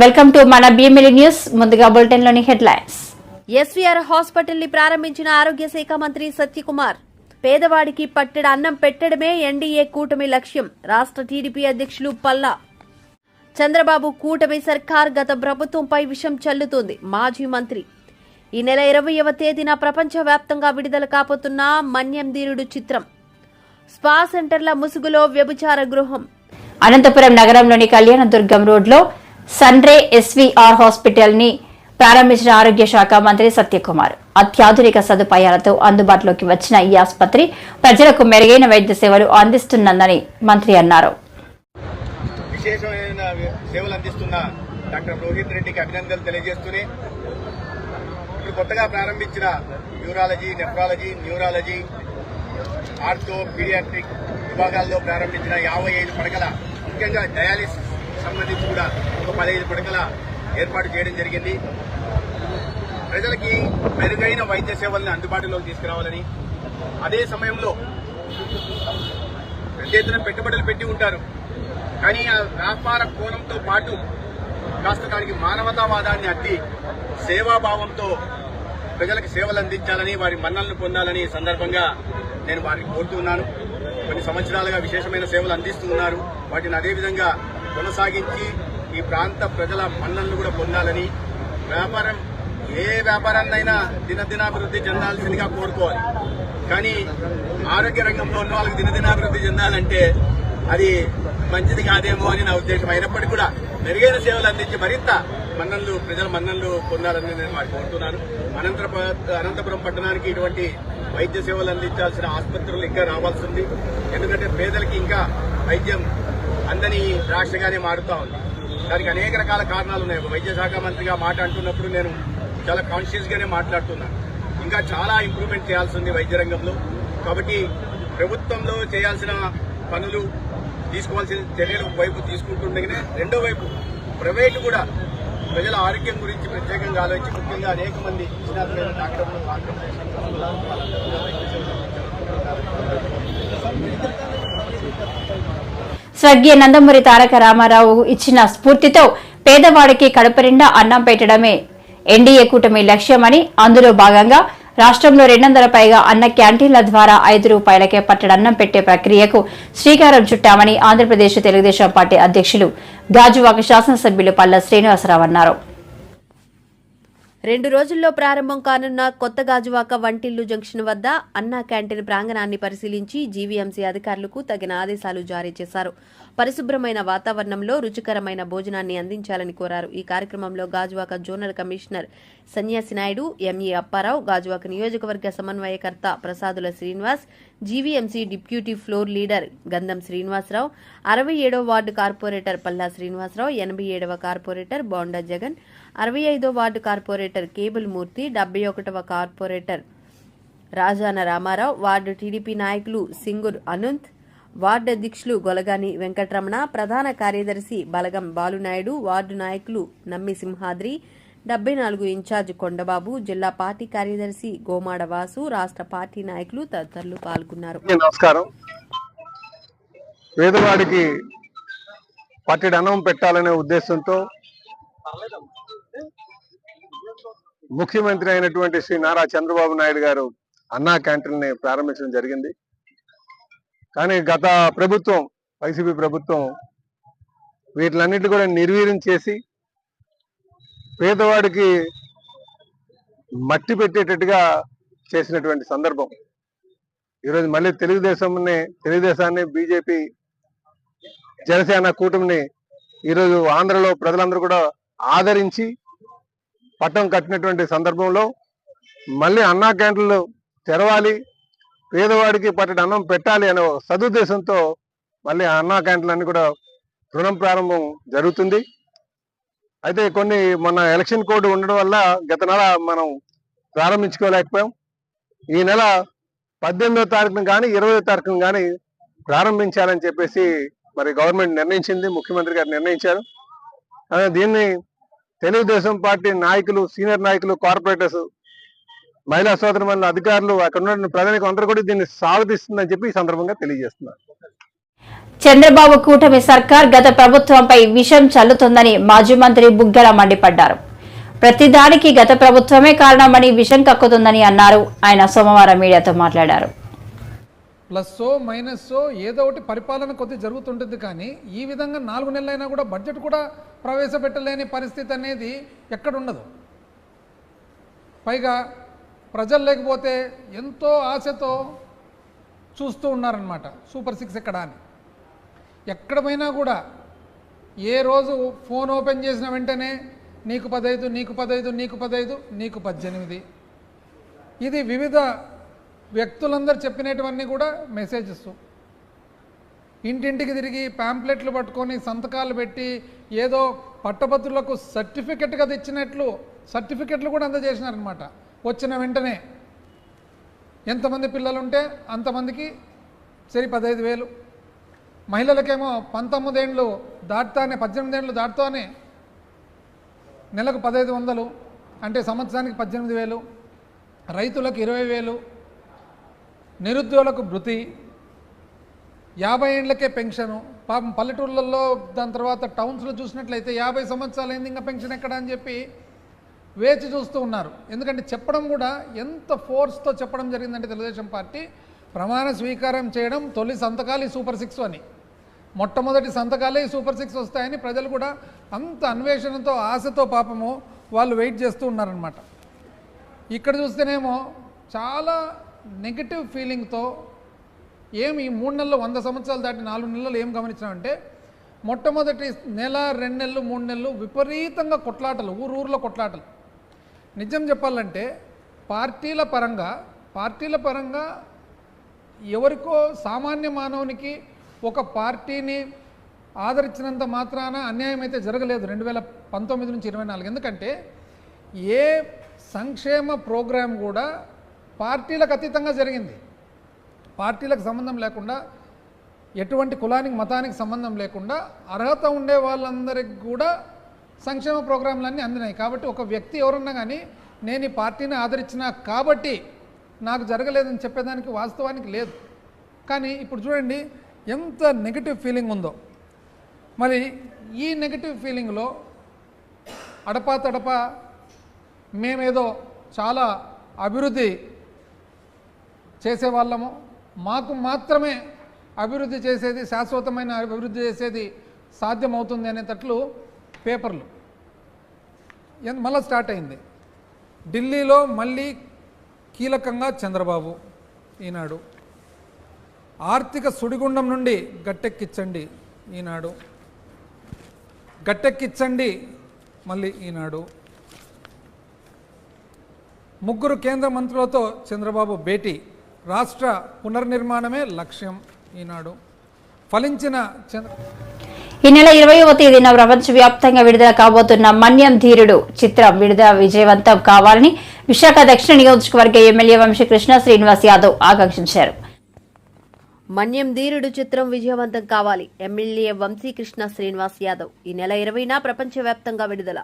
Welcome to మన BML news ముందుగా బులెటిన్లోని హెడ్లైన్స్ ఎస్వీఆర్ హాస్పిటల్ని ప్రారంభించిన ఆరోగ్య శాఖ మంత్రి సత్యకుమార్. పేదవాడికి పట్టెడ అన్నం పెట్టడమే ఎన్డీఏ కూటమి లక్ష్యం. రాష్ట్ర టీడీపీ అధ్యక్షులు పల్లా. చంద్రబాబు కూటమి సర్కార్ గత ప్రభుత్వంపై విషం చల్లుతోంది మాజీ మంత్రి. ఈ నెల ఇరవయవ తేదీన ప్రపంచవ్యాప్తంగా విడుదల కాబోతున్న మన్యం ధీరుడు చిత్రం. స్పా సెంటర్ల ముసుగులో వ్యభిచార గృహం. అనంతపురం నగరంలోని కళ్యాణదుర్గం రోడ్లో సన్రే ఎస్వీఆర్ హాస్పిటల్ని ప్రారంభించిన ఆరోగ్య శాఖ మంత్రి సత్యకుమార్. అత్యాధునిక సదుపాయాలతో అందుబాటులోకి వచ్చిన ఈ ఆసుపత్రి ప్రజలకు మెరుగైన వైద్య సేవలు అందిస్తున్నదని మంత్రి అన్నారు. విశేషమైన సేవలు అందిస్తున్న డాక్టర్ రోహిత్ రెడ్డికి అభినందనలు తెలియజేస్తూనే ఇప్పుడు కొత్తగా ప్రారంభించిన neurology nephrology neurology ortho paediatric విభాగాల్లో ప్రారంభించిన యాభై ఐదు పడకల ముఖ్యంగా డయాలిసిస్ సంబంధించి కూడా ఒక పదహైదు పడకల ఏర్పాటు చేయడం జరిగింది. ప్రజలకి మెరుగైన వైద్య సేవల్ని అందుబాటులోకి తీసుకురావాలని అదే సమయంలో పెద్ద ఎత్తున పెట్టుబడులు పెట్టి ఉంటారు. కానీ ఆ వ్యాపార కోణంతో పాటు కాస్త దానికి మానవతావాదాన్ని అద్ది సేవాభావంతో ప్రజలకు సేవలు అందించాలని వారి మన్నలను పొందాలని సందర్భంగా నేను వారిని కోరుతున్నాను. కొన్ని సంవత్సరాలుగా విశేషమైన సేవలు అందిస్తున్నారు వాటిని అదేవిధంగా కొనసాగించి ఈ ప్రాంత ప్రజల మన్నలను కూడా పొందాలని వ్యాపారం ఏ వ్యాపారాన్నైనా దినదినాభివృద్ధి చెందాల్సిందిగా కోరుకోవాలి. కానీ ఆరోగ్య రంగంలో ఉన్న వాళ్ళకి దినదినాభివృద్ధి చెందాలంటే అది మంచిది కాదేమో అని నా ఉద్దేశం. అయినప్పటికీ కూడా మెరుగైన సేవలు అందించి మరింత మన్నన్లు ప్రజల మన్నన్లు పొందాలని నేను వారికి కోరుతున్నాను. అనంతరప అనంతపురం పట్టణానికి ఇటువంటి వైద్య సేవలు అందించాల్సిన ఆసుపత్రులు ఇంకా రావాల్సి ఉంది. ఎందుకంటే పేదలకి ఇంకా వైద్యం అందని రాష్ట్రంగానే మారుతా ఉంది. దానికి అనేక రకాల కారణాలు ఉన్నాయి ఒక వైద్య శాఖ మంత్రిగా మాట అంటున్నప్పుడు నేను చాలా కాన్షియస్ గానే మాట్లాడుతున్నాను ఇంకా చాలా ఇంప్రూవ్మెంట్ చేయాల్సి ఉంది వైద్య రంగంలో కాబట్టి ప్రభుత్వంలో చేయాల్సిన పనులు తీసుకోవాల్సిన చర్యలు వైపు తీసుకుంటుండగానే రెండో వైపు ప్రైవేటు కూడా ప్రజల ఆరోగ్యం గురించి ప్రత్యేకంగా ఆలోచించి ముఖ్యంగా అనేక మంది నిష్ణాతులైన డాక్టర్లు స్వర్గీయ నందమూరి తారక రామారావు ఇచ్చిన స్ఫూర్తితో పేదవాడికి కడుపునిండా అన్నం పెట్టడమే ఎన్డీఏ కూటమి లక్ష్యమని అందులో భాగంగా రాష్ట్రంలో రెండొందల పైగా అన్న క్యాంటీన్ల ద్వారా ఐదు రూపాయలకే పట్టడన్నం పెట్టే ప్రక్రియకు శ్రీకారం చుట్టామని ఆంధ్రప్రదేశ్ తెలుగుదేశం పార్టీ అధ్యక్షులు గాజువాక శాసనసభ్యులు పల్ల శ్రీనివాసరావు అన్నారు. రెండు రోజుల్లో ప్రారంభం కానున్న కొత్త గాజువాక వంటిల్లు జంక్షన్ వద్ద అన్నా క్యాంటీన్ ప్రాంగణాన్ని పరిశీలించి జీవీఎంసీ అధికారులకు తగిన ఆదేశాలు జారీ చేశారు. పరిశుభ్రమైన వాతావరణంలో రుచికరమైన భోజనాన్ని అందించాలని కోరారు. ఈ కార్యక్రమంలో గాజువాక జోనల్ కమిషనర్ సన్యాసి నాయుడు ఎంఈ అప్పారావు గాజువాక నియోజకవర్గ సమన్వయకర్త Prasadula Srinivas GVMC deputy floor leader Gandham Srinivasarao అరవై ఏడవ వార్డు కార్పొరేటర్ పల్లా శ్రీనివాసరావు ఎనభై ఏడవ కార్పొరేటర్ బోండా జగన్ అరవై ఐదో వార్డు కార్పొరేటర్ కేబుల్ మూర్తి డెబ్బై ఒకటవ corporator Rajana Ramarao ward TDP నాయకులు సింగుర్ అనంత్ వార్డు అధ్యక్షులు గొలగాని వెంకటరమణ ప్రధాన కార్యదర్శి బలగం బాలునాయుడు వార్డు నాయకులు నమ్మి సింహాద్రి డెబ్బై నాలుగు ఇన్ఛార్జ్ కొండబాబు జిల్లా పార్టీ కార్యదర్శి గోమాడ వాసు రాష్ట్ర పార్టీ నాయకులు తదితరులు పాల్గొన్నారు. నమస్కారం. పేదవాడికి పట్టెడు అన్నం పెట్టాలనే ఉద్దేశంతో ముఖ్యమంత్రి అయినటువంటి శ్రీ నారా చంద్రబాబు నాయుడు గారు అన్నా క్యాంటీన్ని ప్రారంభించడం జరిగింది. కానీ గత ప్రభుత్వం వైసీపీ ప్రభుత్వం వీటిలన్నిటి కూడా నిర్వీర్యం చేసి పేదవాడికి మట్టి పెట్టేటట్టుగా చేసినటువంటి సందర్భం. ఈరోజు మళ్ళీ తెలుగుదేశంని తెలుగుదేశాన్ని బీజేపీ జనసేన కూటమిని ఈరోజు ఆంధ్రలో ప్రజలందరూ కూడా ఆదరించి పట్టం కట్టినటువంటి సందర్భంలో మళ్ళీ అన్నా క్యాంటీన్లు తెరవాలి. పేదవాడికి పట్టడి అన్నం పెట్టాలి అనే సదుద్దేశంతో మళ్ళీ అన్నా క్యాంటీన్లు కూడా రుణం ప్రారంభం జరుగుతుంది. అయితే కొన్ని మన ఎలక్షన్ కోడ్ ఉండడం వల్ల గత నెల మనం ప్రారంభించుకోలేకపోయాం. ఈ నెల పద్దెనిమిదో తారీఖున కానీ ఇరవై తారీఖున కానీ ప్రారంభించాలని చెప్పేసి మరి గవర్నమెంట్ నిర్ణయించింది ముఖ్యమంత్రి గారు నిర్ణయించారు. దీన్ని తెలుగుదేశం పార్టీ నాయకులు సీనియర్ నాయకులు కార్పొరేటర్స్ మహిళా సోదరుల అధికారులు అక్కడ ఉన్న ప్రజలకు అందరూ కూడా దీన్ని స్వాగతిస్తుందని చెప్పి ఈ సందర్భంగా తెలియజేస్తున్నారు. చంద్రబాబు కూటమి సర్కార్ గత ప్రభుత్వంపై విషం చల్లుతుందని మాజీ మంత్రి బుగ్గల మండిపడ్డారు. ప్రతిదానికి గత ప్రభుత్వమే కారణమని విషం కక్కుతుందని అన్నారు. ఆయన సోమవారం మీడియాతో మాట్లాడారు. ప్లస్సో మైనస్సో ఏదో ఒకటి పరిపాలన కొద్ది జరుగుతుంటుంది కానీ ఈ విధంగా నాలుగు నెలలైనా కూడా బడ్జెట్ కూడా ప్రవేశపెట్టలేని పరిస్థితి అనేది ఎక్కడ ఉండదు పైగా ప్రజలు లేకపోతే ఎంతో ఆశతో చూస్తూ ఉన్నారనమాట సూపర్ సిక్స్ ఎక్కడ అని. ఎక్కడ పోయినా కూడా ఏ రోజు ఫోన్ ఓపెన్ చేసిన వెంటనే నీకు పదైదు నీకు పదైదు నీకు పదైదు నీకు పద్దెనిమిది. ఇది వివిధ వ్యక్తులందరూ చెప్పినటువన్నీ కూడా మెసేజెస్. ఇంటింటికి తిరిగి ప్యాంప్లెట్లు పట్టుకొని సంతకాలు పెట్టి ఏదో పట్టభద్రులకు సర్టిఫికెట్గా తెచ్చినట్లు సర్టిఫికెట్లు కూడా అందజేసినారనమాట వచ్చిన వెంటనే ఎంతమంది పిల్లలు ఉంటే అంతమందికి సరి పదహైదు వేలు. మహిళలకేమో పంతొమ్మిదేండ్లు దాటుతానే పద్దెనిమిదేండ్లు దాటుతానే నెలకు పదహైదు వందలు అంటే సంవత్సరానికి పద్దెనిమిది వేలు. రైతులకు ఇరవై వేలు. నిరుద్యోగులకు భృతి. యాభై ఏండ్లకే పెన్షను. పాపం పల్లెటూర్లలో దాని తర్వాత టౌన్స్లో చూసినట్లయితే యాభై సంవత్సరాలు అయింది ఇంకా పెన్షన్ ఎక్కడ అని చెప్పి వేచి చూస్తూ ఉన్నారు. ఎందుకంటే చెప్పడం కూడా ఎంత ఫోర్స్తో చెప్పడం జరిగిందంటే తెలుగుదేశం పార్టీ ప్రమాణ స్వీకారం చేయడం తొలి సంతకాలు ఈ సూపర్ సిక్స్ అని. మొట్టమొదటి సంతకాలే ఈ సూపర్ సిక్స్ వస్తాయని ప్రజలు కూడా అంత అన్వేషణతో ఆశతో పాపము వాళ్ళు వెయిట్ చేస్తూ ఉన్నారనమాట ఇక్కడ చూస్తేనేమో చాలా నెగిటివ్ ఫీలింగ్తో ఏం ఈ మూడు నెలలు వంద సంవత్సరాలు దాటి నాలుగు నెలలు ఏం గమనించామంటే మొట్టమొదటి నెల రెండు నెలలు మూడు నెలలు విపరీతంగా కొట్లాటలు ఊరు ఊర్లో కొట్లాటలు. నిజం చెప్పాలంటే పార్టీల పరంగా పార్టీల పరంగా ఎవరికో సామాన్య మానవునికి ఒక పార్టీని ఆదరించినంత మాత్రాన అన్యాయం అయితే జరగలేదు రెండు వేల పంతొమ్మిది నుంచి ఇరవై నాలుగు. ఎందుకంటే ఏ సంక్షేమ ప్రోగ్రాం కూడా పార్టీలకు అతీతంగా జరిగింది. పార్టీలకు సంబంధం లేకుండా ఎటువంటి కులానికి మతానికి సంబంధం లేకుండా అర్హత ఉండే వాళ్ళందరికి కూడా సంక్షేమ ప్రోగ్రాంలన్నీ అందినాయి. కాబట్టి ఒక వ్యక్తి ఎవరన్నా కానీ నేను ఈ పార్టీని ఆదరించిన కాబట్టి నాకు జరగలేదని చెప్పేదానికి వాస్తవానికి లేదు. కానీ ఇప్పుడు చూడండి ఎంత నెగిటివ్ ఫీలింగ్ ఉందో. మరి ఈ నెగిటివ్ ఫీలింగ్లో అడపా తడప మేమేదో చాలా అభివృద్ధి చేసేవాళ్ళము. మాకు మాత్రమే అభివృద్ధి చేసేది శాశ్వతమైన అభివృద్ధి చేసేది సాధ్యమవుతుంది అనేటట్లు పేపర్లు. ఎన్- మళ్ళీ స్టార్ట్ అయింది. ఢిల్లీలో మళ్ళీ కీలకంగా చంద్రబాబు ఈనాడు. ఆర్థిక సుడిగుండం నుండి గట్టెక్కించండి ఈనాడు. గట్టెక్కించండి మళ్ళీ ఈనాడు. ముగ్గురు కేంద్ర మంత్రులతో చంద్రబాబు భేటీ. రాష్ట్ర పునర్నిర్మాణమే లక్ష్యం ఈనాడు. ఫలించిన చంద్ర ఈ నెల ఇరవయవ తేదీన ప్రపంచవ్యాప్తంగా విడుదల కాబోతున్న మన్యం ధీరుడు చిత్రం విడుదల విజయవంతం కావాలని విశాఖ దక్షిణ నియోజకవర్గ ఎమ్మెల్యే వంశీకృష్ణ శ్రీనివాస్ యాదవ్ ఆకాంక్షించారు. మన్యం ధీరుడు చిత్రం విజయవంతం కావాలి ఎమ్మెల్యే వంశీకృష్ణ శ్రీనివాస్ యాదవ్. ఈ నెల ఇరవైన ప్రపంచవ్యాప్తంగా విడుదల.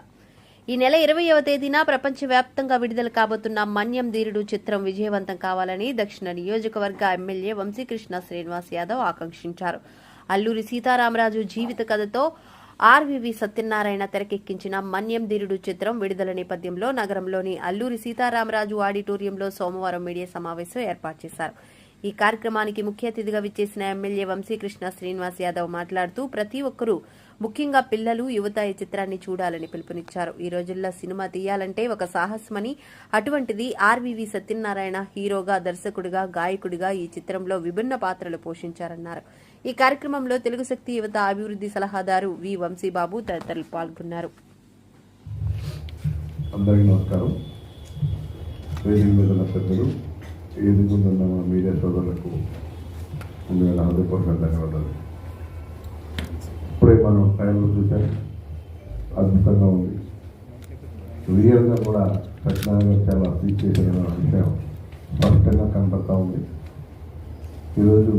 ఈ నెల ఇరవైవ తేదీన ప్రపంచవ్యాప్తంగా విడుదల కాబోతున్న మన్యం ధీరుడు చిత్రం విజయవంతం కావాలని దక్షిణ నియోజకవర్గ ఎమ్మెల్యే వంశీకృష్ణ శ్రీనివాస్ యాదవ్ ఆకాంక్షించారు. అల్లూరి సీతారామరాజు జీవిత కథతో ఆర్వీవి సత్యనారాయణ తెరకెక్కించిన మన్యం ధీరుడు చిత్రం విడుదల నేపథ్యంలో నగరంలోని అల్లూరి సీతారామరాజు ఆడిటోరియంలో సోమవారం మీడియా సమావేశం ఏర్పాటు చేశారు. ఈ కార్యక్రమానికి ముఖ్య అతిథిగా విచ్చేసిన ఎమ్మెల్యే వంశీకృష్ణ శ్రీనివాస్ యాదవ్ మాట్లాడుతూ ప్రతి ఒక్కరూ ముఖ్యంగా పిల్లలు యువత ఈ చిత్రాన్ని చూడాలని పిలుపునిచ్చారు. ఈ రోజుల్లో సినిమా తీయాలంటే ఒక సాహసమని అటువంటిది ఆర్వీవి సత్యనారాయణ హీరోగా దర్శకుడిగా గాయకుడిగా ఈ చిత్రంలో విభిన్న పాత్రలు పోషించారన్నారు. ఈ కార్యక్రమంలో తెలుగు శక్తి యువత అభివృద్ధి సలహాదారు వి వంశీబాబు తదితరులు పాల్గొన్నారు. అందరికీ నమస్కారం. వేదిక మీద ఉన్న పెద్దలు ఎదుగుతున్న మీద మా మీడియా సోదరులకు ముందుగా హృదయపూర్వక ధన్యవాదాలు. ఇప్పుడే మనం ట్రైలర్ చూసాం అద్భుతంగా ఉంది. రియల్గా కూడా సత్యనారాయణ చాలా స్పీచ్ చేసిన విషయం స్పష్టంగా కనపడతా ఉంది. ఈరోజు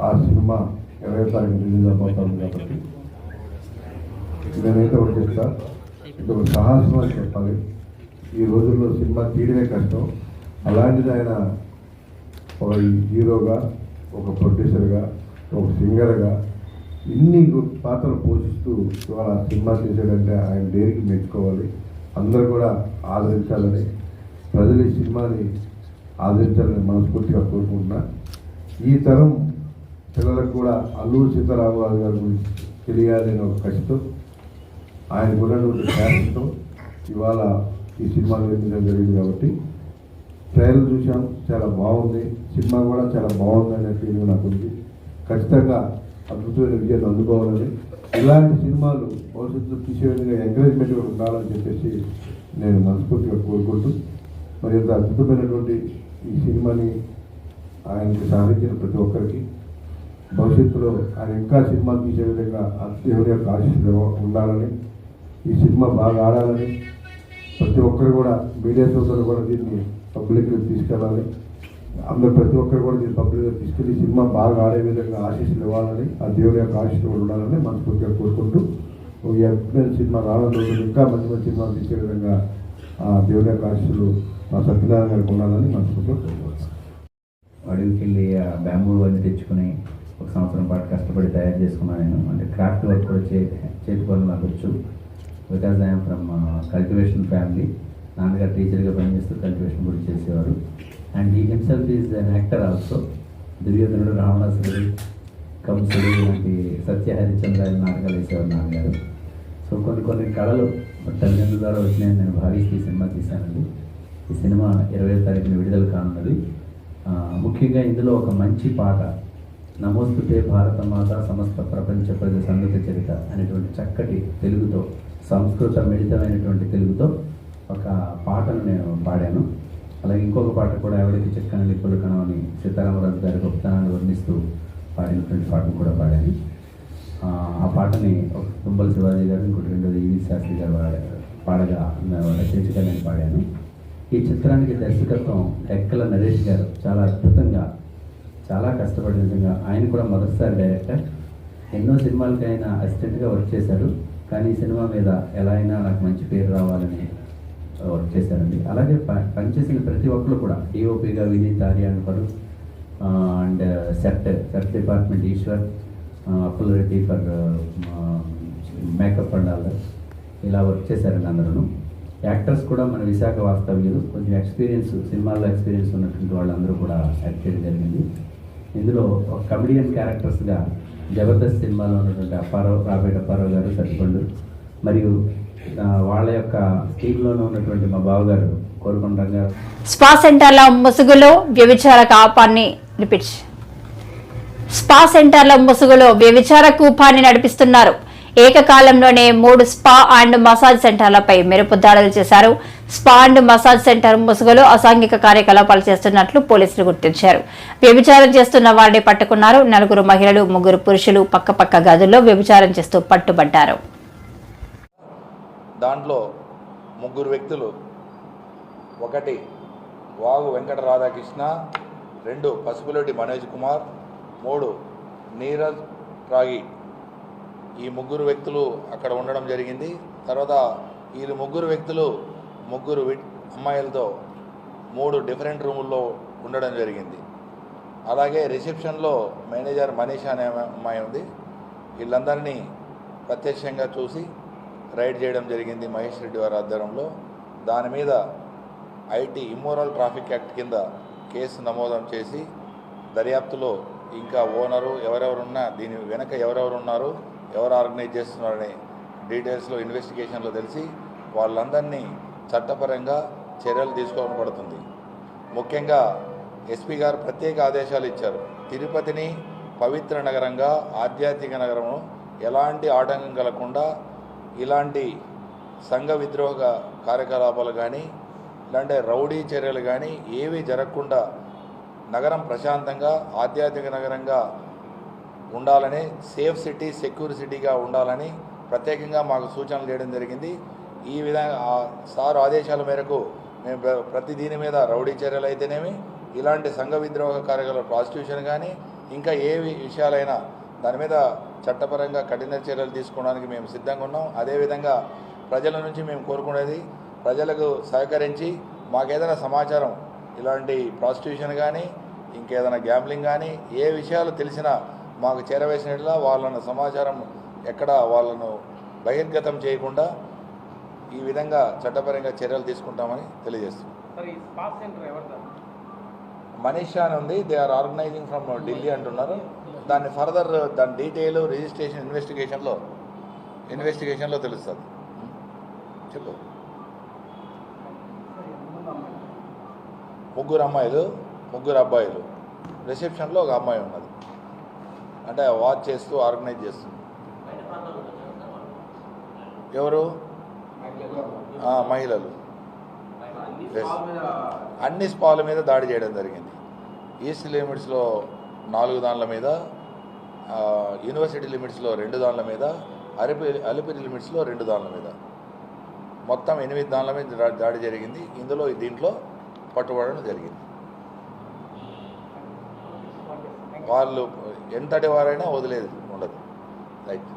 ఆ సినిమా ఇరవై తారీఖు రిలీజ్ అయిపోతుంది కాబట్టి. నేనైతే ఒకటి చెప్తా. ఇది ఒక సాహసం అని చెప్పాలి. ఈ రోజుల్లో సినిమా తీయడమే కష్టం. అలాంటిది ఆయన ఒక హీరోగా ఒక ప్రొడ్యూసర్గా ఒక సింగర్గా ఇన్ని పాత్రలు పోషిస్తూ ఇవాళ సినిమా చేశాడంటే ఆయన దేనికి మెచ్చుకోవాలి. అందరూ కూడా ఆదరించాలని ప్రజలు ఈ సినిమాని ఆదరించాలని మనస్ఫూర్తిగా కోరుకుంటున్నా. ఈ తరం పిల్లలకు కూడా అల్లూరు సీతారామరాజు గారి గురించి తెలియాలని ఒక కసితో ఆయన ఉన్నటువంటి ఫ్యాషన్తో ఇవాళ ఈ సినిమా నిర్మించడం జరిగింది కాబట్టి ట్రైలర్ చూసాం చాలా బాగుంది. సినిమా కూడా చాలా బాగుంది అనే ఫీలింగ్ నాకు ఉంది. ఖచ్చితంగా అద్భుతమైన విజయాన్ని అందుకోవాలని ఇలాంటి సినిమాలు భవిష్యత్తులో తీసే విధంగా ఎంకరేజ్మెంట్ కూడా ఉండాలని చెప్పేసి నేను మనస్ఫూర్తిగా కోరుకుంటూ మరి ఇంత అద్భుతమైనటువంటి ఈ సినిమాని ఆయనకి సాధించిన ప్రతి ఒక్కరికి భవిష్యత్తులో ఆయన ఇంకా సినిమా తీసే విధంగా దేవుడి దేవుని యొక్క ఆశీస్సులు ఉండాలని ఈ సినిమా బాగా ఆడాలని ప్రతి ఒక్కరు కూడా మీడియా సోదరులు కూడా దీన్ని పబ్లిక్కి తీసుకెళ్ళాలి. అందరు ప్రతి ఒక్కరు కూడా దీన్ని పబ్లిక్గా తీసుకెళ్ళి సినిమా బాగా ఆడే విధంగా ఆశీస్సులు ఇవ్వాలని ఆ దేవుని యొక్క ఆశీస్సులు కూడా ఉండాలని మనస్ఫూర్తిగా కోరుకుంటూ ఈ అద్భుతమైన సినిమా రావడం ఇంకా మంచి మంచి సినిమాలు తీసే విధంగా ఆ దేవుని యొక్క ఆశీస్సులు మా సత్యనారాయణ గారికి ఉండాలని మనస్ఫూర్తిగా కోరుకుంటున్నాను. అడవికి వెళ్ళి ఆ బ్యాంబూ అన్ని తెచ్చుకుని సంవత్సరం పాటు కష్టపడి తయారు చేసుకున్నాను నేను. అంటే క్రాఫ్ట్ వర్క్ కూడా చే చేతి పనులు నాకు వచ్చు. Because I'm from cultivation family. నాన్నగారు టీచర్గా పనిచేస్తూ కల్టివేషన్ కూడా చేసేవారు. And he himself is an actor also. దుర్యోధనుడు రావణాసురుడు కంసుడు లాంటి సత్య హరిచంద్ర నాటకాలు వేసేవారు నాన్నగారు. సో కొన్ని కొన్ని కళలు తల్లిదండ్రుల ద్వారా వచ్చినాయని నేను భావిస్తూ ఈ సినిమా తీశానండి. ఈ సినిమా ఇరవై తారీఖున విడుదల కానున్నది. ముఖ్యంగా ఇందులో ఒక మంచి పాట నమోస్తుతే భారత మాత సమస్త ప్రపంచ ప్రజ సంగతి చరిత అనేటువంటి చక్కటి తెలుగుతో సంస్కృత మిళితమైనటువంటి తెలుగుతో ఒక పాటను నేను పాడాను. అలాగే ఇంకొక పాట కూడా ఎవరికి చిక్కన లిప్పులు కణమని సీతారామరాజు గారి గొప్పతనాన్ని వర్ణిస్తూ పాడినటువంటి పాటను కూడా పాడాను. ఆ, పాటని ఒక తుంబల శివాజీ గారు ఇంకోటి రెండోది ఈవి శాస్త్రి గారు పాడగా నా- రచించగా నేను పాడాను. ఈ చిత్రానికి దర్శకత్వం ఎక్కల నరేష్ గారు. చాలా అద్భుతంగా చాలా కష్టపడి నిజంగా ఆయన కూడా మొదటిసారి డైరెక్టర్. ఎన్నో సినిమాలకి ఆయన అసిస్టెంట్గా వర్క్ చేశారు. కానీ ఈ సినిమా మీద ఎలా అయినా నాకు మంచి పేరు రావాలని వర్క్ చేశారండి. అలాగే ప- పనిచేసిన ప్రతి ఒక్కరు కూడా డిఓపిగా Vineeth Aryan for and set set department Eshwar Appul Reddy for makeup and all ఇలా వర్క్ చేశారండి అందరూ యాక్టర్స్ కూడా మన విశాఖ వాస్తవ్యులు కొంచెం ఎక్స్పీరియన్స్ సినిమాల్లో ఎక్స్పీరియన్స్ ఉన్నటువంటి వాళ్ళందరూ కూడా యాక్ట్ చేయడం జరిగింది. ఇందులో ఒక కమెడియన్ క్యారెక్టర్స్గా జబర్దస్త్ సినిమాలో ఉన్నటువంటి అప్పారావు రాబేట అప్పారావు గారు సరిపండు మరియు వాళ్ళ యొక్క టీంలోనే ఉన్నటువంటి మా బావగారు కోరుకొండ రంగారావు. స్పా సెంటర్ల ముసుగులో వ్యభిచార కాపాన్ని రిపీట్ స్పా సెంటర్ల ముసుగులో వ్యభిచార కూపాన్ని నడిపిస్తున్నారు. ఏకకాలంలోనే మూడు స్పా అండ్ మసాజ్ సెంటర్లపై మెరుపు దాడులు చేశారు. స్పాండ్ మసాజ్ సెంటర్ ముసుగులో అసాంఘిక కార్యకలాపాలు చేస్తున్నట్లు పోలీసులు గుర్తించారు. వ్యభిచారం చేస్తున్న వారిని పట్టుకున్నారు. నలుగురు మహిళలు ముగ్గురు పురుషులు పక్కపక్క గదుల్లో వ్యభిచారం చేస్తూ పట్టుబడ్డారు. దాంట్లో ముగ్గురు వ్యక్తులు ఒకటి వాగు వెంకట రాధాకృష్ణ రెండు పసుపులెడ్డి మనోజ్ కుమార్ మూడు నీరజ్ రాగి. ఈ ముగ్గురు వ్యక్తులు అక్కడ ఉండడం జరిగింది. తర్వాత వీళ్ళు ముగ్గురు వ్యక్తులు ముగ్గురు వి- అమ్మాయిలతో మూడు డిఫరెంట్ రూముల్లో ఉండడం జరిగింది. అలాగే రిసెప్షన్లో మేనేజర్ మనీషా అనే అమ్మాయి ఉంది. వీళ్ళందరినీ ప్రత్యక్షంగా చూసి రైడ్ చేయడం జరిగింది మహేష్ రెడ్డి వారి ఆధ్వర్యంలో. దాని మీద ఐటీ ఇమ్మోరల్ ట్రాఫిక్ యాక్ట్ కింద కేసు నమోదం చేసి దర్యాప్తులో ఇంకా ఓనరు ఎవరెవరున్నా దీని వెనక ఎవరెవరు ఉన్నారు ఎవరు ఆర్గనైజ్ చేస్తున్నారనే డీటెయిల్స్లో ఇన్వెస్టిగేషన్లో తెలిసి వాళ్ళందరినీ చట్టపరంగా చర్యలు తీసుకోవడం పడుతుంది ముఖ్యంగా ఎస్పీ గారు ప్రత్యేక ఆదేశాలు ఇచ్చారు. తిరుపతిని పవిత్ర నగరంగా ఆధ్యాత్మిక నగరము ఎలాంటి ఆటంకం కలగకుండా ఇలాంటి సంఘ విద్రోహ కార్యకలాపాలు కానీ ఇలాంటి రౌడీ చర్యలు కానీ ఏవి జరగకుండా నగరం ప్రశాంతంగా ఆధ్యాత్మిక నగరంగా ఉండాలని సేఫ్ సిటీ సెక్యూర్ సిటీగా ఉండాలని ప్రత్యేకంగా మాకు సూచనలు చేయడం జరిగింది. ఈ విధంగా సార్ ఆదేశాల మేరకు మేము ప్రతి దీని మీద రౌడీ చర్యలు అయితేనేమి ఇలాంటి సంఘ విద్రోహ కార్యక్రమాలు ప్రాసిక్యూషన్ కానీ ఇంకా ఏ విషయాలైనా దాని మీద చట్టపరంగా కఠిన చర్యలు తీసుకోవడానికి మేము సిద్ధంగా ఉన్నాం. అదేవిధంగా ప్రజల నుంచి మేము కోరుకునేది ప్రజలకు సహకరించి మాకేదైనా సమాచారం ఇలాంటి ప్రాస్టిట్యూషన్ కానీ ఇంకేదైనా గ్యాంబ్లింగ్ కానీ ఏ విషయాలు తెలిసినా మాకు చేరవేసినట్లా వాళ్ళను సమాచారం ఎక్కడ వాళ్ళను బహిర్గతం చేయకుండా ఈ విధంగా చట్టపరంగా చర్యలు తీసుకుంటామని తెలియజేస్తున్నాం. మనీషా అని ఉంది. They are organising from Delhi అంటున్నారు. దాన్ని ఫర్దర్ దాని డీటెయిల్ రిజిస్ట్రేషన్ ఇన్వెస్టిగేషన్లో ఇన్వెస్టిగేషన్లో తెలుస్తుంది. చెప్పు. ముగ్గురు అమ్మాయిలు ముగ్గురు అబ్బాయిలు. రిసెప్షన్లో ఒక అమ్మాయి ఉన్నది. అంటే వాచ్ చేస్తూ ఆర్గనైజ్ చేస్తుంది. ఎవరు? మహిళలు. అన్ని స్పాల మీద దాడి చేయడం జరిగింది. ఈస్ట్ లిమిట్స్లో నాలుగు దానిల మీద యూనివర్సిటీ లిమిట్స్లో రెండు దానిల మీద అలిపిరి అలిపిరి లిమిట్స్లో రెండు దానిల మీద. మొత్తం ఎనిమిది దానిల మీద దాడి జరిగింది. ఇందులో దీంట్లో పట్టుబడడం జరిగింది. వాళ్ళు ఎంతటి వారైనా వదిలేదు ఉండదు. రైట్.